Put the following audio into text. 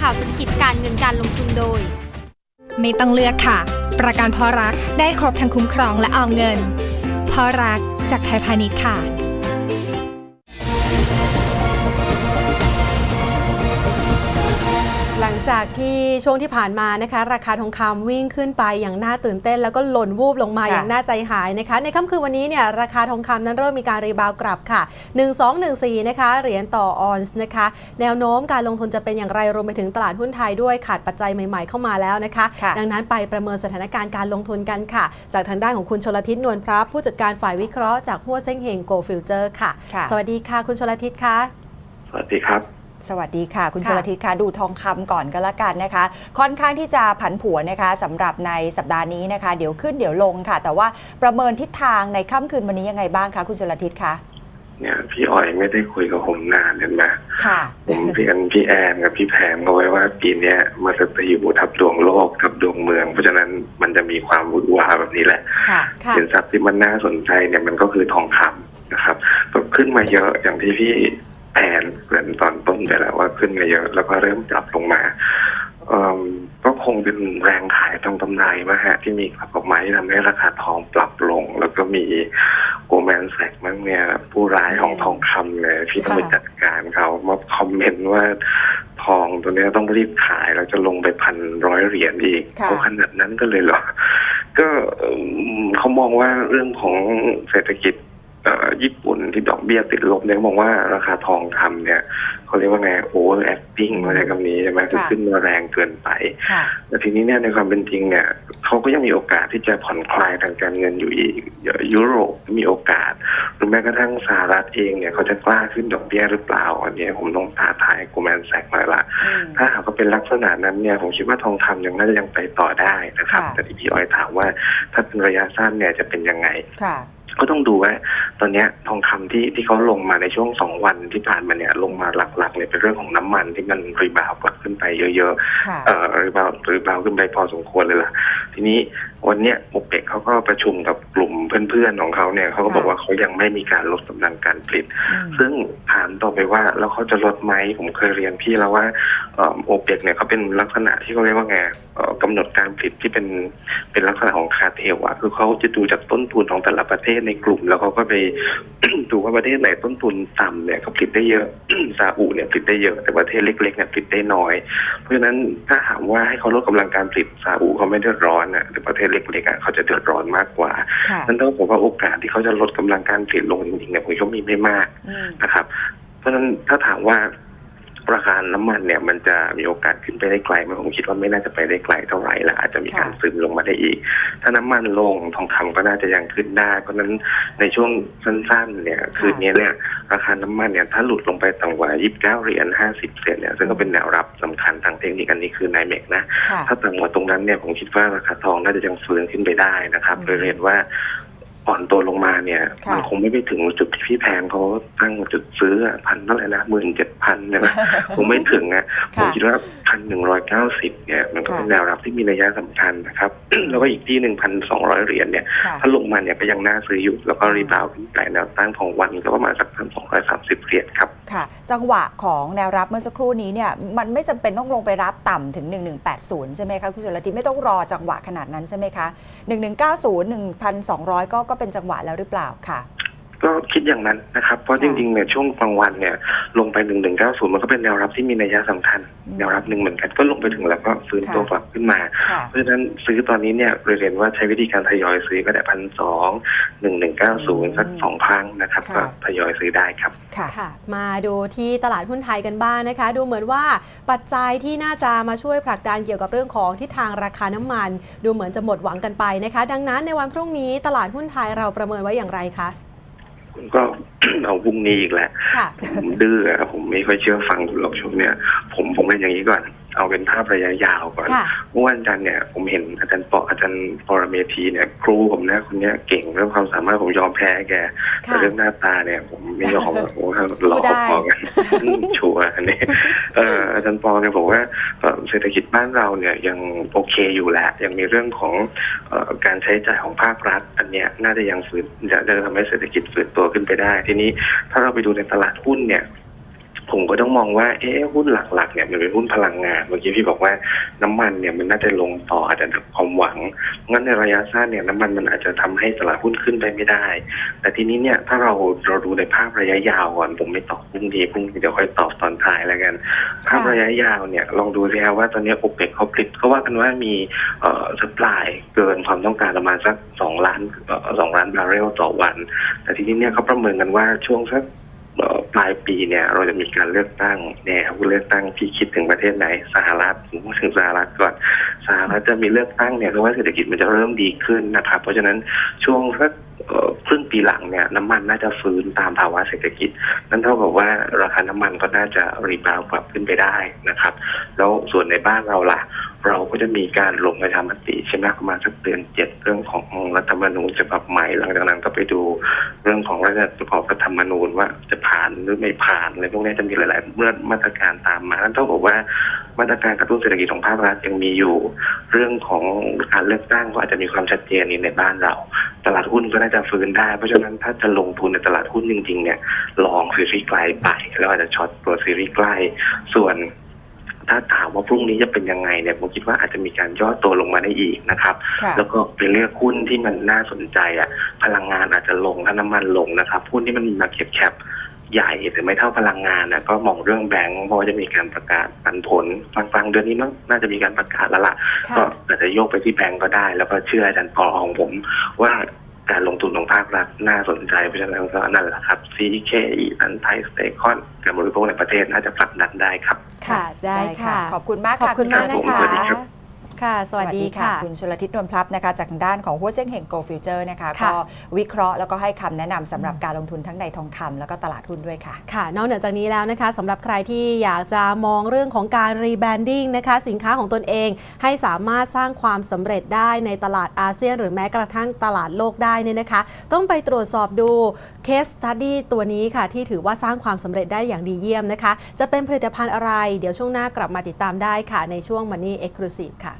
ข่าวเศรษฐกิจการเงินการลงทุนโดย ไม่ต้องเลือกค่ะ ประกันพอรักได้ครบทั้งคุ้มครองและออมเงินพอรักจากไทยพาณิชย์ค่ะ งจากที่ช่วงที่ผ่านมานะคะ ราคาทองคำวิ่งขึ้นไปอย่างน่าตื่นเต้น แล้วก็หล่นวูบลงมาค่ะอย่างน่าใจหายนะคะ ในค่ำคืนวันนี้เนี่ยราคาทองคำนั้นเริ่มมีการรีบาวด์กลับค่ะ 1214 นะคะเหรียญต่อออนซ์นะคะ แนวโน้มการลงทุนจะเป็นอย่างไรรวมไปถึงตลาดหุ้นไทยด้วยขาดปัจจัยใหม่ๆเข้ามาแล้วนะคะค่ะดังนั้นไปประเมินสถานการณ์การลงทุนกันค่ะ จากทางด้านของคุณชลทิศนวลพระผู้จัดการฝ่ายวิเคราะห์จากหัวเซ้งเฮงโกลฟิวเจอร์ค่ะค่ะสวัสดีค่ะ คุณชลทิศค่ะสวัสดีครับ สวัสดีค่ะ คุณค่ะชลทิศค่ะดูทองคำก่อนก็แล้วกันนะคะ ค่อนข้างที่จะผันผวนนะคะสำหรับในสัปดาห์นี้นะคะ เดี๋ยวขึ้นเดี๋ยวลงค่ะ แต่ว่าประเมินทิศทางในค่ำคืนวันนี้ยังไงบ้างคะคุณชลทิศคะเนี่ยพี่อ้อยไม่ได้คุยกับผมนานเห็นไหมค่ะผมเรียนพี่แอนกับพี่แพมเอาไว้ว่าปีเนี้ยมันจะตีอยู่ทับดวงโลกทับดวงเมือง เพราะฉะนั้นมันจะมีความวุ่นวายแบบนี้แหละค่ะค่ะสินทรัพย์ที่มันน่าสนใจเนี่ยมันก็คือทองคำนะครับก็ขึ้นมาเยอะอย่างที่พี่ แอนเกริ่นตอนต้นไปแล้วว่าขึ้นมาเยอะ แล้วก็เริ่มปรับลงมาเอิ่มก็คงเป็นแรงขายทางกำไรมาฮะที่มีกลับออกมาที่ทำให้ราคาทองปรับลง แล้วก็มีโกลแมนแซกมั้งเนี่ยผู้ร้ายของทองคำเลยที่ต้องไปค่ะจัดการเขามาคอมเมนต์ว่าทองตัวเนี้ยต้องรีบขายแล้วจะลงไปพันร้อยเหรียญอีกค่ะเขาขนาดนั้นก็เลยเหรอ ก็เอิ่มเขามองว่าเรื่องของเศรษฐกิจเอ่อ ญี่ปุ่นที่ดอกเบี้ยติดลบเนี่ยเขามองว่าราคาทองคำเนี่ยเขาเรียกว่าไง over acting อะไรคำนี้ใช่ไหมคือค่ะขึ้นมาแรงเกินไปค่ะแต่ทีนี้เนี่ยในความเป็นจริงเนี่ยเขาก็ยังมีโอกาสที่จะผ่อนคลายทางการเงินอยู่อีกยุโรปมีโอกาสหรือแม้กระทั่งสหรัฐเองเนี่ยเขาจะกล้าขึ้นดอกเบี้ยหรือเปล่าอันนี้ผมต้องท้าทายกูแมนแซกหน่อยละอืมถ้าหากว่าเป็นลักษณะนั้นเนี่ยผมคิดว่าทองคำยังน่าจะยังไปต่อได้นะครับค่ะแต่ที่พี่อ้อยถามว่าถ้าเป็นระยะสั้นเนี่ยจะเป็นยังไงค่ะก็ต้องดูว่า ตอนเนี้ยทองคำที่ที่เขาลงมาในช่วงสองวันที่ผ่านมาเนี่ยลงมาหลักๆเลยเป็นเรื่องของน้ำมันที่มันรีบาวด์กลับขึ้นไปเยอะค่ะๆเอ่อรีบาวด์รีบาวด์ขึ้นไปพอสมควรเลยล่ะ ทีนี้วันเนี้ยโอเปกเขาก็ประชุมกับกลุ่มเพื่อนๆของเขาเนี่ยเขาก็บอกว่าเขายังไม่มีการลดกำลังการผลิตอืมซึ่งถามต่อไปว่าแล้วเขาจะลดไหมผมเคยเรียนพี่แล้วว่าโอเปกเนี่ยเขาเป็นลักษณะที่เขาเรียกว่าไงเอ่อกำหนดการผลิตที่เป็นเป็นลักษณะของคาร์เทลอะคือเขาจะดูจากต้นทุนของแต่ละประเทศในกลุ่ม แล้วเขาก็ไปดูว่าประเทศไหนต้นทุนต่ำเนี่ยเขาผลิตได้เยอะ ซาอุเนี่ยผลิตได้เยอะ แต่ประเทศเล็กๆเนี่ยผลิตได้น้อย เพราะฉะนั้นถ้าถามว่าให้เขาลดกำลังการผลิตซาอุเขาไม่เดือดร้อนอะแต่ประเทศเล็กๆอะเขาจะเดือดร้อนมากกว่าค่ะนั่นต้องบอกว่าโอกาสที่เขาจะลดกำลังการผลิตลงจริงๆเนี่ยผมคิดว่ามีไม่มากอืมนะครับ เพราะฉะนั้นถ้าถามว่าราคาน้ำมันเนี่ยมันจะมีโอกาสขึ้นไปได้ไกลไหมผมคิดว่าไม่น่าจะไปได้ไกลเท่าไหร่และอาจจะมีการค่ะซึมลงมาได้อีก ถ้าน้ำมันลงทองคำก็น่าจะยังขึ้นได้เพราะฉะนั้นในช่วงสั้นๆเนี่ยคืนนี้เนี่ย ราคาน้ำมันเนี่ยถ้าหลุดลงไปต่ำกว่า 29 เหรียญ 50 เซนต์เนี่ยซึ่งก็เป็นแนวรับสำคัญทางเทคนิคอันนี้คือไนเมกนะค่ะถ้าต่ำกว่าตรงนั้นเนี่ยผมคิดว่าราคาทองน่าจะยังฟื้นขึ้นไปได้นะครับอืมโดยเรียนว่า อ่อนตัวลงมาเนี่ย ค่ะ มันคงไม่ไปถึงจุดที่พี่แพงเขาตั้งจุดซื้ออะพันเท่าไหร่นะหมื่นเจ็ดพันใช่ไหม คงไม่ถึงอะผมค่ะคิดว่าพันหนึ่งร้อยเก้าสิบเนี่ย มันก็ค่ะเป็นแนวรับที่มีนัยสำคัญนะครับ แล้วก็อีกที่หนึ่งพันสองร้อยเหรียญเนี่ย ค่ะ ถ้าลงมาเนี่ยก็ยังน่าซื้ออยู่ แล้วก็รีบาวด์ขึ้นไปแนวตั้งของวันก็ประมาณสักพันสองร้อยสามสิบเหรียญครับ ค่ะ จังหวะของแนวรับเมื่อสักครู่นี้เนี่ยมันไม่จำเป็นต้องลงไปรับต่ำถึง 1180 ใช่ไหมคะคุณชลทิไม่ต้องรอจังหวะขนาดนั้นใช่ไหมคะ 1190 1,200 ก็ก็เป็นจังหวะแล้วหรือเปล่าค่ะ คิดอย่างนั้นนะครับ เพราะค่ะจริงๆเนี่ยช่วงกลางวันเนี่ยลงไปหนึ่งหนึ่งเก้าศูนย์มันก็เป็นแนวรับที่มีนัยสำคัญอืมแนวรับหนึ่งเหมือนกันก็ลงไปถึงแล้วก็ฟื้นตัวค่ะกลับขึ้นมาค่ะเพราะฉะนั้นซื้อตอนนี้เนี่ยเรียนว่าใช้วิธีการทยอยซื้อก็ได้พันสองหนึ่งหนึ่งเก้าศูนย์สักสองครั้งนะครับค่ะก็ทยอยซื้อได้ครับค่ะค่ะ มาดูที่ตลาดหุ้นไทยกันบ้างนะคะ ดูเหมือนว่าปัจจัยที่น่าจะมาช่วยผลักดันเกี่ยวกับเรื่องของทิศทางราคาน้ำมัน ดูเหมือนจะหมดหวังกันไปนะคะ ดังนั้นในวันพรุ่งนี้ตลาดหุ้นไทยเราประเมินไว้อย่างไรคะ ก็เอาพรุ่งนี้อีกแล้วค่ะ ผมดื้ออะผมไม่ค่อยเชื่อฟังคุณหรอกช่วงเนี้ยผมผมเป็นอย่างนี้ก่อน เอาเป็นภาพระยะยาวก่อนค่ะ เมื่อวันจันทร์เนี่ย ผมเห็นอาจารย์ปออาจารย์ปรเมธีเนี่ย ครูผมนะคนเนี้ยเก่งเรื่องความสามารถผมยอมแพ้แกแต่ค่ะ เรื่องหน้าตาเนี่ยผม ไม่ยอมโอ้โหสู้หล่อได้พอกันชัวร์อันนี้เอ่ออาจารย์ปอเนี่ยบอกว่าเอ่อเศรษฐกิจบ้านเราเนี่ยยังโอเคอยู่แหละยังมีเรื่องของเอ่อการใช้จ่ายของภาครัฐ อันเนี้ยน่าจะยังฝืนจะจะทำให้เศรษฐกิจฝืนตัวขึ้นไปได้ ทีนี้ถ้าเราไปดูในตลาดหุ้นเนี่ย ผมก็ต้องมองว่าเอ๊ะหุ้นหลักๆเนี่ยมันเป็นหุ้นพลังงานเมื่อกี้พี่บอกว่าน้ำมันเนี่ยมันน่าจะลงต่ออาจจะความหวังงั้นในระยะสั้นเนี่ยน้ำมันมันอาจจะทำให้ตลาดหุ้นขึ้นไปไม่ได้ แต่ทีนี้เนี่ยถ้าเราเราดูในภาพระยะยาวก่อนผมไม่ตอบพรุ่งนี้พรุ่งนี้เดี๋ยวค่อยตอบตอนท้ายแล้วกัน ภาพระยะยาวเนี่ยลองดูสิครับว่าตอนนี้โอเปกเขาผลิตเขาว่ากันว่ามีเอ่อสป라이เกินความต้องการประมาณสักสองล้านสองล้านบาร์เรลต่อวัน แต่ทีนี้เนี่ยเขาประเมินกันว่าช่วงสัก ปลายปีเนี่ยเราจะมีการเลือกตั้งเนี่ยครับเลือกตั้งที่คิดถึงประเทศไหนสหรัฐผมพูดถึงสหรัฐก่อนสหรัฐจะมีเลือกตั้งเนี่ยเพราะว่าเศรษฐกิจมันจะเริ่มดีขึ้นนะครับ เพราะฉะนั้นช่วงสักครึ่งปีหลังเนี่ยน้ำมันน่าจะฟื้นตามภาวะเศรษฐกิจ นั่นเท่ากับว่าราคาน้ำมันก็น่าจะรีบาวด์กลับขึ้นไปได้นะครับ แล้วส่วนในบ้านเราล่ะ เราก็จะมีการลงประชามติใช่ไหมประมาณสักเดือนเจ็ดเรื่องของรัฐธรรมนูญฉบับใหม่หลังจากนั้นก็ไปดูเรื่องของรัฐประกอบรัฐธรรมนูญว่าจะผ่านหรือไม่ผ่านอะไรพวกนี้จะมีหลายๆเมื่อมาตรการตามมานั่นเท่ากับว่ามาตรการกระตุ้นเศรษฐกิจของภาครัฐยังมีอยู่ เรื่องของการเลือกตั้งก็อาจจะมีความชัดเจนในบ้านเรา ตลาดหุ้นก็น่าจะฟื้นได้ เพราะฉะนั้นถ้าจะลงทุนในตลาดหุ้นจริงๆเนี่ยลองซีรีส์ไกลไปแล้วอาจจะช็อตตัวซีรีส์ใกล้ส่วน ถ้าถามว่าพรุ่งนี้จะเป็นยังไงเนี่ยผมคิดว่าอาจจะมีการย่อตัวลงมาได้อีกนะครับค่ะแล้วก็ไปเลือกหุ้นที่มันน่าสนใจอะพลังงานอาจจะลงถ้าน้ำมันลงนะครับหุ้นที่มันมีมาเก็ตแคปใหญ่แต่ไม่เท่าพลังงานนะก็มองเรื่องแบงก์เพราะว่าจะมีการประกาศปันผลฟังๆเดือนนี้มั้งน่าจะมีการประกาศแล้วล่ะค่ะก็อาจจะโยกไปที่แบงก์ก็ได้ แล้วก็เชื่ออาจารย์ปอของผมว่า การลงทุนของภาครัฐน่าสนใจเพราะฉะนั้นก็นั่นแหละครับ CKE อันไทยสเตคอนการบริโภคในประเทศน่าจะผลักดันได้ครับ ค่ะ ได้ค่ะ ขอบคุณมากขอบคุณมากณนะชลคะทิศสวัสดีครับ ค่ะ สวัสดีค่ะ คุณชลทิศนวลพลับนะคะ จากทางด้านของหัวเส้งเห่งโกลฟิวเจอร์นะคะค่ะก็วิเคราะห์แล้วก็ให้คำแนะนำสำหรับการลงทุนทั้งในทองคำแล้วก็ตลาดหุ้นด้วยค่ะ ค่ะ นอกเหนือจากนี้แล้วนะคะสำหรับใครที่อยากจะมองเรื่องของการรีแบรนดิ้งนะคะ สินค้าของตนเองให้สามารถสร้างความสำเร็จได้ในตลาดอาเซียน หรือแม้กระทั่งตลาดโลกได้เนี่ยนะคะ ต้องไปตรวจสอบดูเคสตัดดี้ตัวนี้ค่ะ ที่ถือว่าสร้างความสำเร็จได้อย่างดีเยี่ยมนะคะ จะเป็นผลิตภัณฑ์อะไร เดี๋ยวช่วงหน้ากลับมาติดตามได้ค่ะในช่วง Money Exclusive ค่ะ